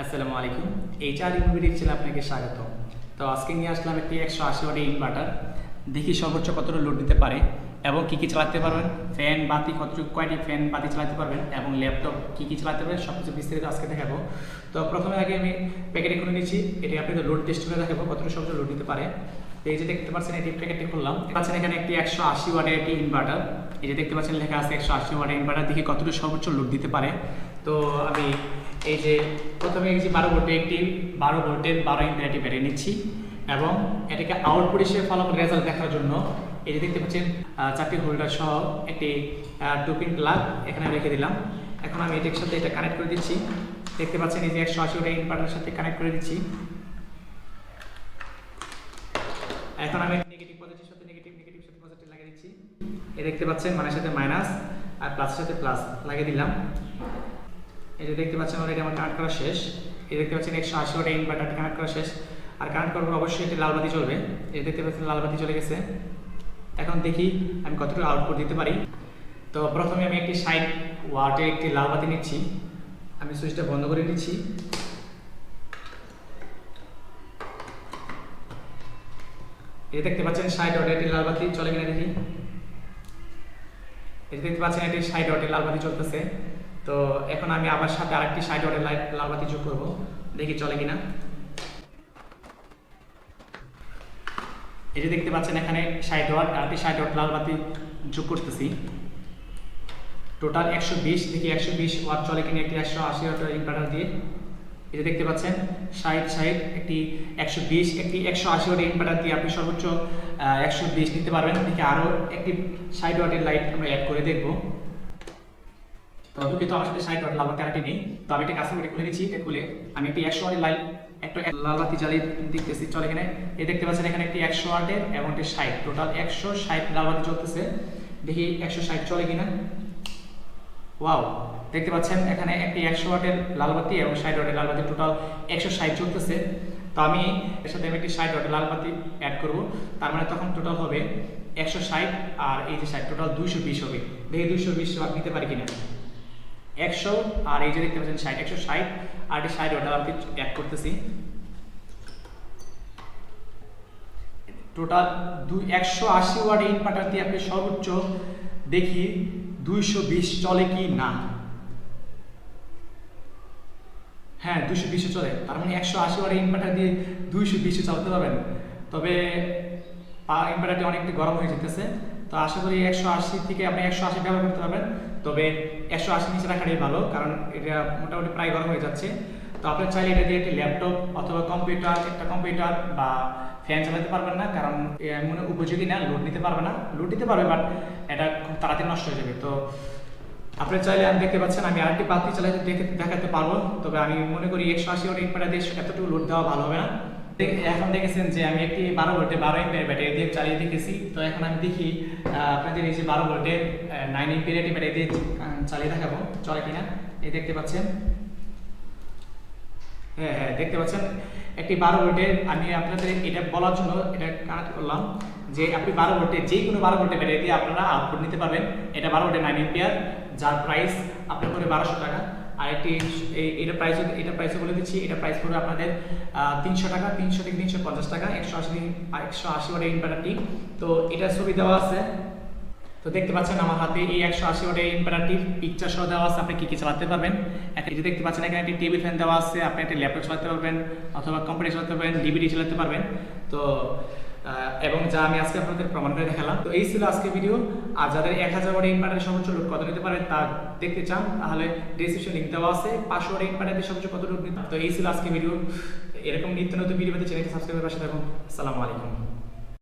আসসালামু আলাইকুম। HR university ছিল আপনাকে স্বাগত। তো আজকে নিয়ে আসলাম একটি একশো আশি ওয়াটের ইনভার্টার দেখি সর্বোচ্চ কতটা লোড দিতে পারে এবং কী কী চালাতে পারবেন ফ্যান বাতি, কতটুকু কয়টি ফ্যান বাতি চালাতে পারবেন এবং ল্যাপটপ কী কী চালাতে পারবেন সব কিছু বিস্তারিত আজকে দেখাবো। তো প্রথমে আগে আমি প্যাকেটে করে নিচ্ছি। এটি আপনাদের লোড টেস্ট করে দেখাবো কতটা সর্বোচ্চ লোড দিতে পারে। তো এই যে দেখতে পাচ্ছেন, এটি প্যাকেটটি খুললাম। পাচ্ছেন এখানে একটি একশো আশি ওয়াটের একটি ইনভার্টার এই যে দেখতে পাচ্ছেন, লেখা আছে একশো আশি ওয়াটের ইনভার্টার দেখি কতটা সর্বোচ্চ লোড দিতে পারে। তো আমি এই যে প্রথমে যে বারো ভোল্টের একটি বারো ভোল্টের বারো ইম্পিয়ারটি বেরিয়ে নিচ্ছি এবং এটাকে আউটপুট হিসেবে ফলাফল রেজাল্ট দেখার জন্য এই যে দেখতে পাচ্ছেন চারটি হোল্ডার সহ একটি টু পিন প্লাগ এখানে রেখে দিলাম। এখন আমি এটির সাথে এটা কানেক্ট করে দিচ্ছি। দেখতে পাচ্ছেন এই যে একশো আশি ইনভার্টারের সাথে কানেক্ট করে দিচ্ছি। এখন আমি নেগেটিভ পজিটিভ সাথে নেগেটিভ নেগেটিভ সাথে পজিটিভ লাগিয়ে দিচ্ছি। এই দেখতে পাচ্ছেন, মানের সাথে মাইনাস আর প্লাসের সাথে প্লাস লাগিয়ে দিলাম। যে দেখতে পাচ্ছেন অলরেডি আমার কানেক্ট করা শেষ। এই দেখতে পাচ্ছেন একশো আশি ওটা ইনভার্টারটি কানেক্ট করা শেষ। আর কানেক্ট করার পর অবশ্যই একটি লাল বাতি চলবে এই দেখতে পাচ্ছেন লাল বাতি চলে গেছে। এখন দেখি আমি কতটুকু আউটপুট দিতে পারি। তো প্রথমে আমি একটি ষাট ওয়াটের একটি লাল বাতি নিচ্ছি। আমি সুইচটা বন্ধ করে দিচ্ছি এটা দেখতে পাচ্ছেন ষাট ওয়াটের একটি লাল বাতি চলে কিনা দেখি। যে দেখতে পাচ্ছেন এটি ষাট ওয়াটের লাল বাতি চলতেছে। তো এখন আমি আবার সাথে আরেকটি সাইড অর্ডার লাইট লাল বাতি যোগ করব। দেখি চলে কিনা। যে দেখতে পাচ্ছেন এখানে ষাট ওয়াট আরেকটি ষাট ওয়াট লাল বাতি যোগ করতেছি। টোটাল একশো বিশ থেকে একশো বিশ ওয়াট চলে কিনা একটি একশো আশি ওয়াটের ইনভার্টার দিয়ে। যে দেখতে পাচ্ছেন ষাট ষাট একটি একশো বিশ, একটি একশো আশি ওয়াটের ইনভার্টার দিয়ে আপনি সর্বোচ্চ একশো বিশ নিতে পারবেন। দেখে আরও একটি ষাট ওয়াটের লাইট আমরা অ্যাড করে দেখব। তো দুঃখিত আমার সাথে ষাট লাল আরেকটি নেই। তো আমি একটা কাছে খুলে এটা খুলে আমি একটি একশো একটা লাল বাতি জ্বালিয়ে দেখতেছি। চলে এখানে, এই দেখতে পাচ্ছেন এখানে একটি একশো ওয়াটের এবং একটি টোটাল একশো ষাট লাল বাতি চলতেছে। দেখি একশো ষাট চলে কিনা। ওয়াও দেখতে পাচ্ছেন এখানে একটি একশো লাল বাতি এবং ষাট ওয়াটের লাল বাতি টোটাল একশো ষাট চলতেছে। তো আমি এর সাথে আমি একটি ষাট ওয়াটের লাল বাতি অ্যাড করব। তার মানে তখন টোটাল হবে একশো ষাট আর এই যে ষাট টোটাল দুইশো বিশ হবে। দেখি দুইশো বিশ নিতে পারি কিনা। একশো, আর এই যে দেখতে পাচ্ছেন ষাট, একশো ষাট, আর এটি ষাট লাল বাতি অ্যাড করতেছি। টোটাল দুই একশো আশি ওয়াট ইনভার্টার দিয়ে আপনি সর্বোচ্চ দেখি দুইশো বিশ চলে কি না? হ্যাঁ দুইশো বিশে চলে। তার মানে একশো আশি ওয়াট ইনভার্টার দিয়ে দুইশো বিশে চালাতে পারবেন। তবে ইনভার্টারটি অনেকটা গরম হয়ে যেতেছে। তো আশা করি একশো আশি থেকে আপনি একশো আশি ব্যবহার করতে পারবেন। তবে একশো আশি নিচে রাখাটাই ভালো, কারণ এটা মোটামুটি প্রায় গরম হয়ে যাচ্ছে। তো আপনি চাইলে এটা দিয়ে একটি ল্যাপটপ অথবা কম্পিউটার, একটা কম্পিউটার বা ফ্যান চালাতে পারবেন না, কারণ মনে উপযোগী না লোড নিতে পারবে না। লোড নিতে পারবে বাট এটা খুব তাড়াতাড়ি নষ্ট হয়ে যাবে। তো আপনি চাইলে, আমি দেখতে পাচ্ছেন, আমি আরেকটি বাতি চালাতে দেখে দেখাতে পারব। তবে আমি মনে করি একশো আশি ওয়াট ইনভার্টার দিয়ে এতটুকু লোড দেওয়া ভালো হবে না। এখন দেখেছেন যে আমি একটি বারো ভোল্টে বারো এম্পিয়ার ব্যাটারি দিয়ে চালিয়ে দেখেছি। তো এখন আমি দেখি আপনাদের এই যে বারো ভোল্টে নাইন এম্পিয়ার ব্যাটারি দিয়ে চালিয়ে দেখাবো। চলে কিনা? এই দেখতে পাচ্ছেন। হ্যাঁ হ্যাঁ দেখতে পাচ্ছেন। একটি বারো ভোল্টের, আমি আপনাদের এটা বলার জন্য এটা কানেক্ট করলাম যে আপনি বারো ভোল্টে যে কোনো বারো ভোল্টের ব্যাটারি দিয়ে আপনারা আউটপুট নিতে পারবেন। এটা বারো ভোল্টের নাইন এম্পিয়ার যার প্রাইস আপনার করে বারোশো টাকা। আর একটি এই- এটা প্রাইস এটা প্রাইসে বলে দিচ্ছি। এটা প্রাইস আপনাদের তিনশো টাকা, তিনশো তিনশো পঞ্চাশ টাকা, একশো আশি একশো আশি তো আছে। তো দেখতে পাচ্ছেন আমার হাতে এই একশো আশি পিকচার সহ দেওয়া আছে। আপনি কি কি চালাতে পারবেন? দেখতে পাচ্ছেন, এখানে একটি টেবিল ফ্যান দেওয়া আছে। আপনি একটা ল্যাপটপ চালাতে পারবেন অথবা কম্পিউটার চালাতে পারবেন ডিভিডি চালাতে পারবেন। তো এবং যা আমি আজকে আপনাদের প্রমাণ করে দেখালাম। তো এই ছিল আজকে ভিডিও আর যাদের এক হাজার ওয়ার্ড ইনভার্টারের সর্বোচ্চ লোড কত নিতে পারে তা দেখতে চান, তাহলে ডিসক্রিপশন লিঙ্ক দেওয়া আছে। পাঁচশো ওয়ার্ড ইনভার্টারের সর্বোচ্চ কত লোড নিতে তো এই ছিল আজকে ভিডিও এরকম নিত্য নতুন ভিডিও পেতে চ্যানেলটি সাবস্ক্রাইব করে পাশে আসসালামু আলাইকুম।